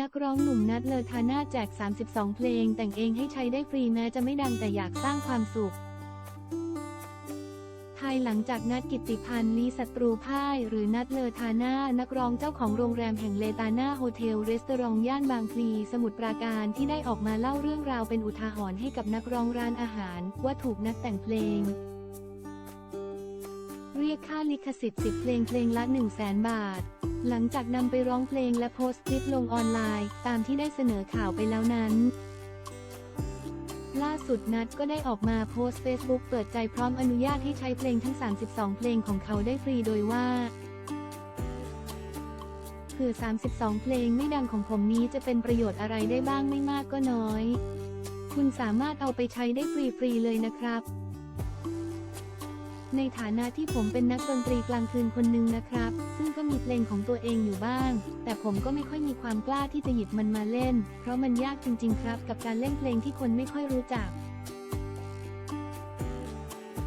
นักร้องหนุ่มนัดเลอทาน่าแจก 32 เพลงแต่งเองให้ใช้ได้ฟรีแม้จะไม่ดังแต่อยากสร้างความสุข ภายหลังจากนัดกิติพันธ์ลีศัตรูพ่าย หรือนัดเลอทาน่านักร้องเจ้าของโรงแรมแห่งเลตาน่าโฮเทลรีสตอรองย่านบางพลีสมุทรปราการที่ได้ออกมาเล่าเรื่องราวเป็นอุทาหรณ์ให้กับนักร้องร้านอาหาร ว่าถูกนักแต่งเพลงเรียกค่าลิขสิทธิ์10เพลงเพลงละ 1 0 0 0 0แบาท หลังจากนำไปร้องเพลงและโพสต์คลิปลงออนไลน์ ตามที่ได้เสนอข่าวไปแล้วนั้น ล่าสุดนัดก็ได้ออกมาโพสต์ Facebook เปิดใจพร้อมอนุญาตให้ใช้เพลงทั้ง 32 เพลงของเขาได้ฟรีโดยว่าเผื่อ32 เพลงไม่ดังของผมนี้จะเป็นประโยชน์อะไรได้บ้างไม่มากก็น้อย คุณสามารถเอาไปใช้ได้ฟรีๆเลยนะครับ ในฐานะที่ผมเป็นนักดนตรีกลางคืนคนหนึ่งนะครับ ซึ่งก็มีเพลงของตัวเองอยู่บ้าง แต่ผมก็ไม่ค่อยมีความกล้าที่จะหยิบมันมาเล่น เพราะมันยากจริง ๆ ครับ กับการเล่นเพลงที่คนไม่ค่อยรู้จัก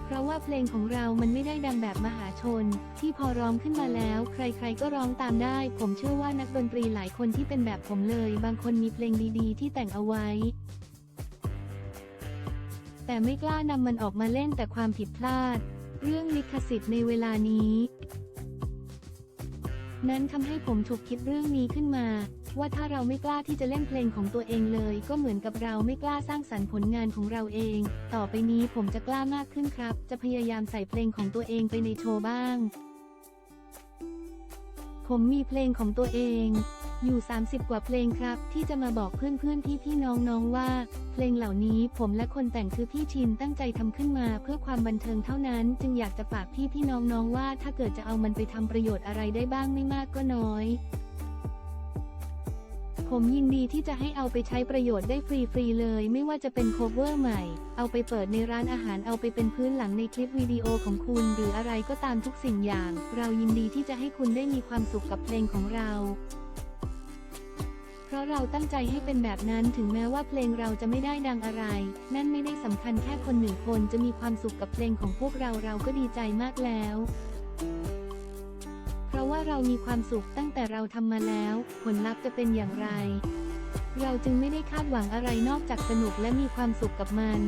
เพราะว่าเพลงของเรามันไม่ได้ดังแบบมหาชน ที่พอร้องขึ้นมาแล้ว ใครๆก็ร้องตามได้ ผมเชื่อว่านักดนตรีหลายคนที่เป็นแบบผมเลย บางคนมีเพลงดีๆ ที่แต่งเอาไว้แต่ไม่กล้านำมันออกมาเล่นแต่ความผิดพลาด เรื่องลิขสิทธิ์ในเวลานี้ นั้นทำให้ผมถูกคิดเรื่องนี้ขึ้นมา ว่าถ้าเราไม่กล้าที่จะเล่นเพลงของตัวเองเลย ก็เหมือนกับเราไม่กล้าสร้างสรรค์ผลงานของเราเอง ต่อไปนี้ผมจะกล้ามากขึ้นครับ จะพยายามใส่เพลงของตัวเองไปในโชว์บ้าง ผมมีเพลงของตัวเอง อยู่ 30 กว่าเพลงครับ ที่จะมาบอกเพื่อนๆ พี่ๆ น้องๆ ว่า เพลงเหล่านี้ผมและคนแต่งคือพี่ชินตั้งใจทำขึ้นมาเพื่อความบันเทิงเท่านั้น จึงอยากจะฝากพี่ๆ น้องๆ ว่า ถ้าเกิดจะเอามันไปทำประโยชน์อะไรได้บ้างไม่มากก็น้อย ผมยินดีที่จะให้เอาไปใช้ประโยชน์ได้ฟรีๆ เลย ไม่ว่าจะเป็นโคเวอร์ใหม่ เอาไปเปิดในร้านอาหาร เอาไปเป็นพื้นหลังในคลิปวิดีโอของคุณ หรืออะไรก็ตามทุกสิ่งอย่าง เรายินดีที่จะให้คุณได้มีความสุขกับเพลงของเรา เพราะเราตั้งใจให้เป็นแบบนั้นถึงแม้ว่าเพลงเราจะไม่ได้ดังอะไร นั่นไม่ได้สำคัญแค่คนหนึ่งคนจะมีความสุขกับเพลงของพวกเราเราก็ดีใจมากแล้ว เพราะว่าเรามีความสุขตั้งแต่เราทำมาแล้ว ผลลัพธ์จะเป็นอย่างไร เราจึงไม่ได้คาดหวังอะไรนอกจากสนุกและมีความสุขกับมัน